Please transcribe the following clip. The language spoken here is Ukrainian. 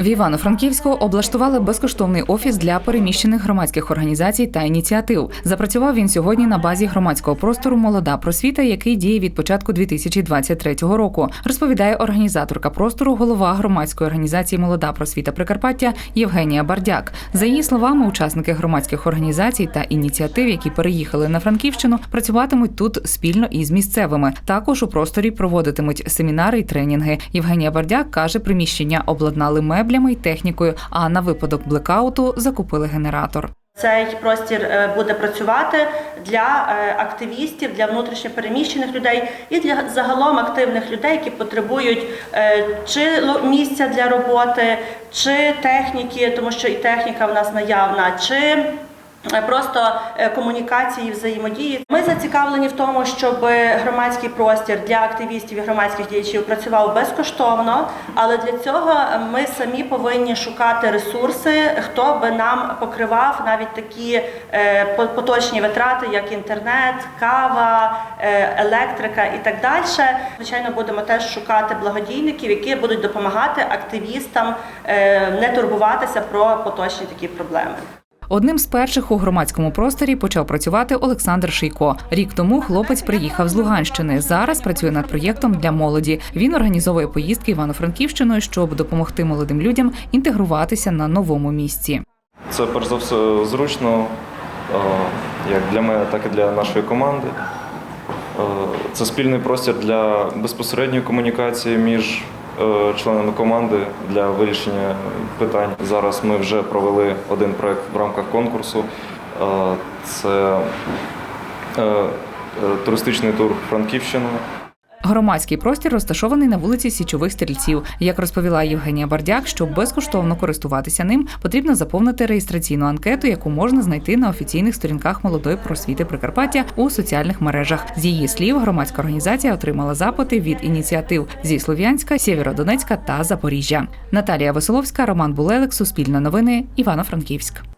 В Івано-Франківську облаштували безкоштовний офіс для переміщених громадських організацій та ініціатив. Запрацював він сьогодні на базі громадського простору Молода просвіта, який діє від початку 2023 року. Розповідає організаторка простору, голова громадської організації Молода просвіта Прикарпаття Євгенія Бардяк. За її словами, учасники громадських організацій та ініціатив, які переїхали на Франківщину, працюватимуть тут спільно із місцевими. Також у просторі проводитимуть семінари й тренінги. Євгенія Бардяк каже, приміщення обладнали меблями й технікою. А на випадок блекауту закупили генератор. Цей простір е, буде працювати для е, активістів, для внутрішньопереміщених людей і для загалом активних людей, які потребують е, чи місця для роботи, чи техніки, тому що і техніка в нас наявна, чи Просто е, комунікації, взаємодії. Ми зацікавлені в тому, щоб громадський простір для активістів і громадських діячів працював безкоштовно, але для цього ми самі повинні шукати ресурси, хто би нам покривав навіть такі е, по- поточні витрати, як інтернет, кава, е, електрика і так далі. Звичайно, будемо теж шукати благодійників, які будуть допомагати активістам е, не турбуватися про поточні такі проблеми. Одним з перших у громадському просторі почав працювати Олександр Шийко. Рік тому хлопець приїхав з Луганщини. Зараз працює над проєктом для молоді. Він організовує поїздки Івано-Франківщиною, щоб допомогти молодим людям інтегруватися на новому місці. Це перш за все зручно, е, як для мене, так і для нашої команди. Е, Це спільний простір для безпосередньої комунікації між членами команди для вирішення питань. Зараз ми вже провели один проект в рамках конкурсу. Е, Це е, е, туристичний тур Франківщиною. Громадський простір розташований на вулиці Січових стрільців. Як розповіла Євгенія Бардяк, щоб безкоштовно користуватися ним, потрібно заповнити реєстраційну анкету, яку можна знайти на офіційних сторінках молодої просвіти Прикарпаття у соціальних мережах. З її слів, громадська організація отримала запити від ініціатив зі Слов'янська, Сєвєродонецька та Запоріжжя. Наталія Веселовська, Роман Булелик, Суспільне новини, Івано-Франківськ.